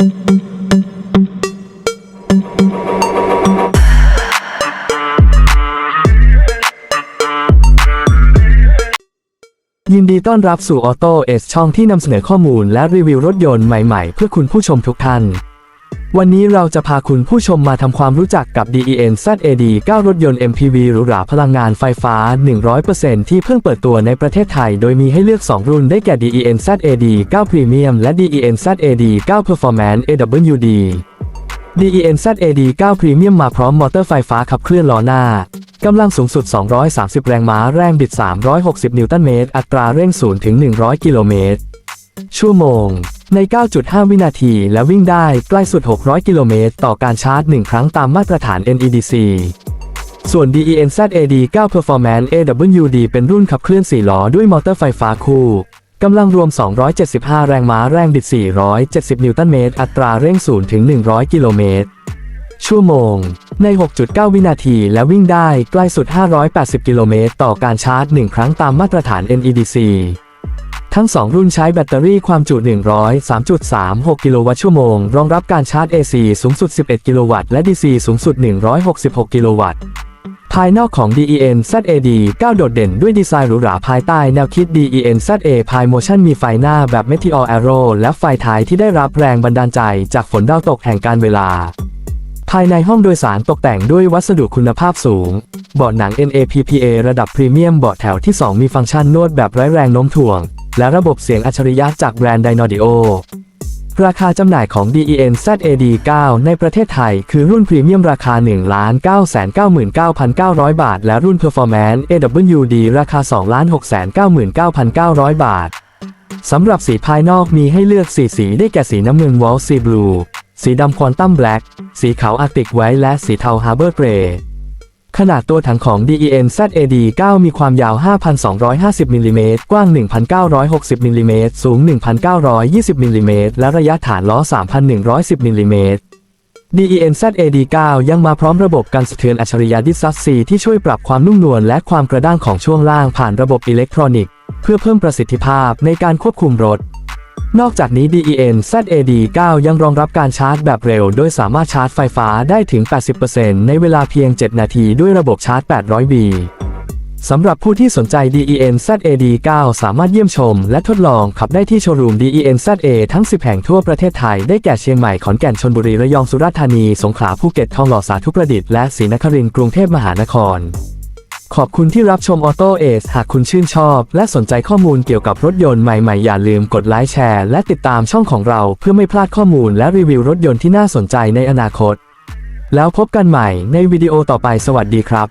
ยินดีต้อนรับสู่ Auto S ช่องที่นำเสนอข้อมูลและรีวิวรถยนต์ใหม่ๆ เพื่อคุณผู้ชมทุกท่าน วันนี้เราจะพาคุณผู้ชมมาทำความรู้จักกับ DEN ZAD 9 รถยนต์ MPV หรูหราพลังงานไฟฟ้า 100%ที่เพิ่งเปิดตัวในประเทศไทย โดยมีให้เลือก 2 รุ่นได้แก่ DEN ZAD 9 Premium และ DEN ZAD 9 Performance AWD DEN ZAD 9 Premium มาพร้อมมอเตอร์ไฟฟ้าขับเคลื่อนล้อหน้ากำลังสูงสุด 230 แรงม้า แรงบิด 360 นิวตันเมตร อัตราเร่ง 0 ถึง 100 กิโลเมตร ชั่วโมง ใน 9.5 วินาที และวิ่งได้ใกล้สุด 600 กิโลเมตร ต่อการชาร์จ 1 ครั้งตามมาตรฐาน NEDC ส่วน DEN ZAD 9 Performance AWD เป็นรุ่นขับเคลื่อน 4 ล้อด้วยมอเตอร์ไฟฟ้าคู่กำลังรวม 275 แรงม้าแรงบิด 470 นิวตันเมตร อัตราเร่ง 0 ถึง 100 กิโลเมตร ชั่วโมง ใน 6.9 วินาที และวิ่งได้ใกล้สุด 580 กิโลเมตร ต่อการชาร์จ 1 ครั้งตามมาตรฐาน NEDC ทั้ง 2 รุ่นใช้แบตเตอรี่ความจุ 103.36 กิโลวัตต์ชั่วโมง รองรับการชาร์จ AC สูงสุด 11 กิโลวัตต์ และ DC สูงสุด 166 กิโลวัตต์ภายนอกของ DEN ZAD 9 โดดเด่นด้วยดีไซน์หรูหราภายใต้แนวคิด DEN ZA p i Motion มีไฟหน้าแบบ Meteor Arrow และไฟท้ายที่ได้รับแรงบันดาลใจจากฝนดาวตกแห่งการเวลา ภายในห้องโดยสารตกแต่งด้วยวัสดุคุณภาพสูง เบาะหนัง NAPPA ระดับพรีเมียมเบาะแถวที่ 2 มีฟังก์ชันนวดแบบไร้แรงโน้มถ่วง และระบบเสียงอัจฉริยะจากแบรนด์ Dynaudio ราคาจำหน่ายของ DEN ZAD 9 ในประเทศไทย คือรุ่นพรีเมียมราคา 1,999,900 บาท และรุ่น Performance AWD ราคา 2,699,900 บาท สำหรับสีภายนอกมีให้เลือก 4 สีได้แก่สีน้ำเงิน Wall Sea Blue สีดำควอนตัมแบล็กสีขาวอาร์ติกไวท์และสีเทา Harbor Grey ขนาดตัวถังของ DEN ZAD 9มีความยาว 5,250มิลลิเมตร กว้าง 1,960มิลลิเมตร สูง 1,920มิลลิเมตร และระยะฐานล้อ 3,110มิลลิเมตร DEN ZAD 9ยังมาพร้อมระบบการสะเทือนอัจฉริยะดิซัสซีที่ช่วยปรับความนุ่มนวลและความกระด้างของช่วงล่างผ่านระบบอิเล็กทรอนิกส์ เพื่อเพิ่มประสิทธิภาพในการควบคุมรถ นอกจากนี้ DEN ZAD 9 ยังรองรับการชาร์จแบบเร็ว โดยสามารถชาร์จไฟฟ้าได้ถึง 80%ในเวลาเพียง 7 นาทีด้วยระบบชาร์จ 800V สำหรับผู้ที่สนใจ DEN ZAD 9 สามารถเยี่ยมชม และทดลองขับได้ที่โชว์รูม DEN ZA ทั้ง 10 แห่งทั่วประเทศไทย ได้แก่เชียงใหม่ ขอนแก่นชลบุรี ระยอง สุราษฎร์ธานี สงขลา ภูเก็ต ทองหล่อ สาธุประดิษฐ์ และศรีนครินทร์ กรุงเทพมหานคร ขอบคุณที่รับชมออโต้เอสหากคุณชื่นชอบ และสนใจข้อมูลเกี่ยวกับรถยนต์ใหม่ๆ อย่าลืมกดไลค์แชร์และติดตามช่องของเราเพื่อไม่พลาดข้อมูลและรีวิวรถยนต์ที่น่าสนใจในอนาคต แล้วพบกันใหม่ในวิดีโอต่อไปสวัสดีครับ